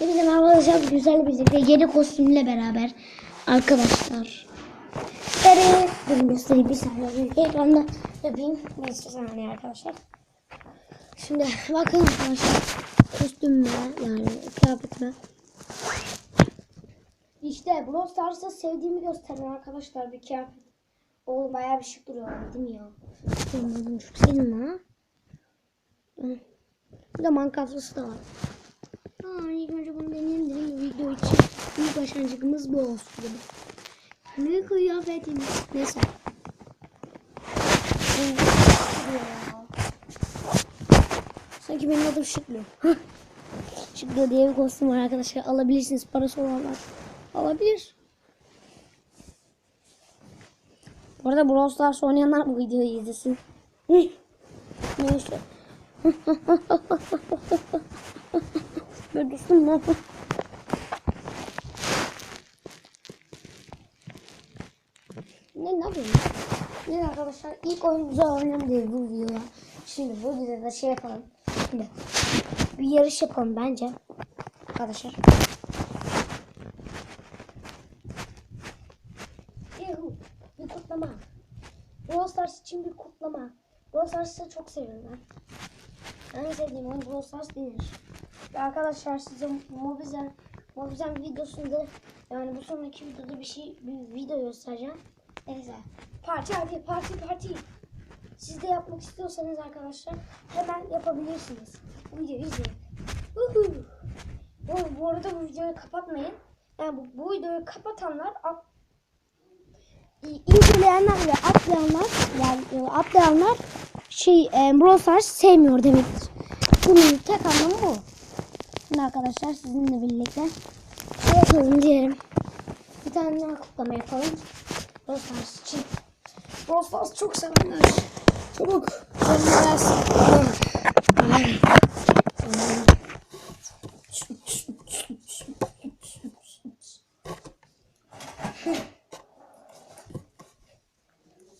Hepinize arkadaşlar güzel birlikte yeni kostümle beraber arkadaşlar. Sarı dur göstereyim bir saniye bir ekranda yapayım. Neyse saniye arkadaşlar. Şimdi bakın arkadaşlar kostümme yani kıyafetime. İşte Brawl Stars'ta sevdiğimi gösteriyor arkadaşlar bir kıyafet. O bayağı bir şık duruyor değil mi ya? Benim adım çok sevdim ha. Bir de mankaflısı da var. Aa, ilk önce bunu deneyeyim dedim video için. İlk başlangıcımız bu olsun dedim. Ne kıyafetim. Neyse. Sanki benim adım Şıklı. Şıklı diye bir kostüm var arkadaşlar. Alabilirsiniz parası olanlar. Alabilir. Bu arada Brawl Stars oynayanlar bu videoyu izlesin. Neyse. Böyle dursun ne yapayım? Ne ne yapayım? Ne arkadaşlar ilk oyunumuzu oynayalım diye bu videoya. Şimdi bu videoda şey yapalım. Şimdi bir yarış yapalım bence. Arkadaşlar. Yuhu, bir kutlama. Brawl Stars için bir kutlama. Brawl Stars'ı çok seviyorum ben. En sevdiğim oyun Brawl Stars denir. Arkadaşlar size Mobizen Mobizen videosunda yani bu sonraki videoda bir şey bir video göstereceğim. Neyse. Parti abi parti parti. Siz de yapmak istiyorsanız arkadaşlar hemen yapabilirsiniz. Bu videoyu izleyin. Bu, bu arada bu videoyu kapatmayın. Yani bu, bu videoyu kapatanlar at, inceleyenler ve atlayanlar yani atlayanlar şey e, Brawl Stars sevmiyor demektir. Bunun tek anlamı bu. Şimdi arkadaşlar sizinle birlikte şey yapalım diyelim. Bir tane daha kutlama yapalım. Brawl Stars için. Brawl Stars çok sevenler. Çabuk. Versin.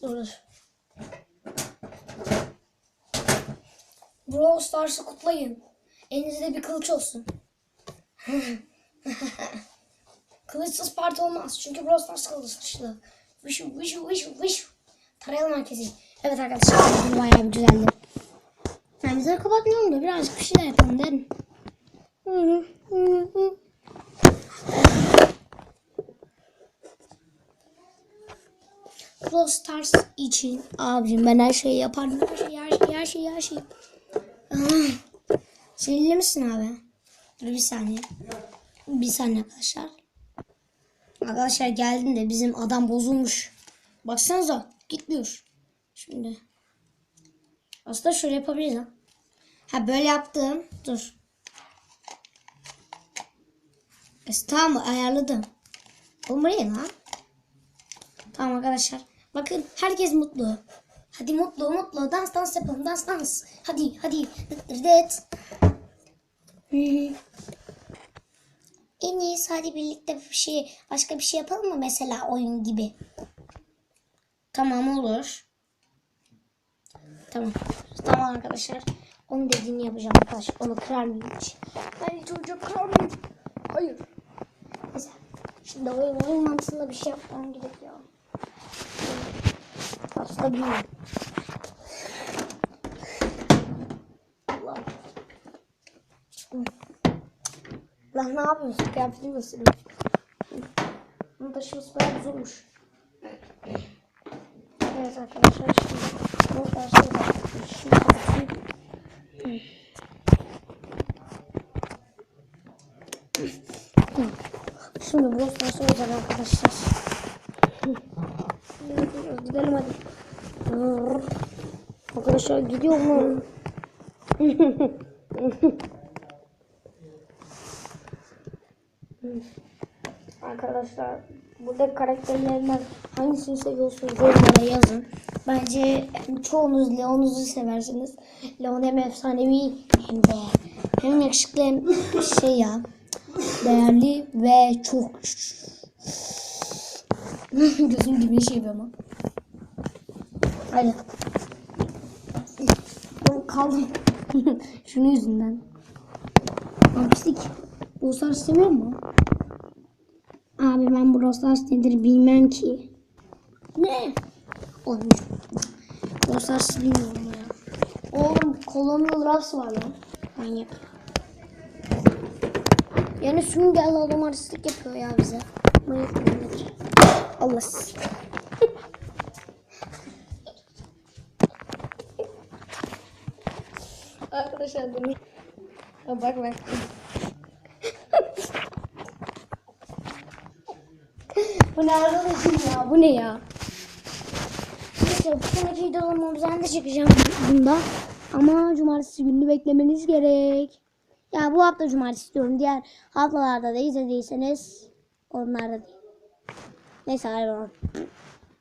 Dur. Brawl kutlayın. Elinizde bir kılıç olsun. Kılıçsız parti olmaz. Çünkü Brawl Stars kılıçlı. Vışu vışu vışu vışu. Tarayalım herkesi. Evet arkadaşlar. Bu bayağı bir güzeldi. Bizleri kapatmayalım da birazcık bir şeyler yapalım hı. Brawl Stars için abicim ben her şeyi yaparım. Her şeyi, her şeyi, her şeyi, her şeyi. Sinirli misin abi? Dur bir saniye. Bir saniye arkadaşlar. Arkadaşlar geldin de bizim adam bozulmuş. Baksanıza gitmiyor. Şimdi. Aslında şöyle yapabiliriz ha. Ha böyle yaptım. Dur. E, tamam ayarladım. Buraya lan. Tamam arkadaşlar. Bakın herkes mutlu. Hadi mutlu mutlu dans dans yapalım dans dans. Hadi hadi. Evet. En iyisi hadi birlikte bir şey başka bir şey yapalım mı mesela oyun gibi. Tamam olur. Tamam. Tamam arkadaşlar. Onun dediğini yapacağım arkadaşlar. Onu kırar mıyım hiç? Ben çocuk kırar mıyım? Hayır. Neyse. Şimdi oyun, oyun mantığında bir şey yapmam gerekiyor. Aslında bilmiyorum. Allah. Lan ne yapıyorsun? Kıyafetini gösteriyorum. Bunu taşıması bayağı zormuş. Evet arkadaşlar şimdi bu karşıda şimdi bakayım. Şimdi bu nasıl olacak arkadaşlar? Gidelim hadi. Arkadaşlar gidiyor mu? Arkadaşlar burada karakterlerinden hangisini seviyorsunuz yorumlara yazın. Bence çoğunuz Leon'uzu seversiniz. Leon hem efsanevi hem de hem yakışıklı hem şey ya değerli ve çok gözüm gibi şey ama. Ben kaldım. Şunun yüzünden. Lan pislik. Brawl istemiyor mu? Abi ben Brawl Stars nedir bilmem ki. Ne? Olmuş. Brawl Stars bilmiyorum ya. Oğlum Colonial Ruffs var lan. Manyak. Yani sünger adam artistlik yapıyor ya bize. Manyak manyak. Allah. Arkadaşlar bunu... Ha, bak bak. bu ne arkadaşım ya? Bu ne ya? Neyse bu sonraki videolarımı ben de çekeceğim bunda. Ama cumartesi gününü beklemeniz gerek. Ya bu hafta cumartesi diyorum. Diğer haftalarda da izlediyseniz onlarda değil. Neyse hayır.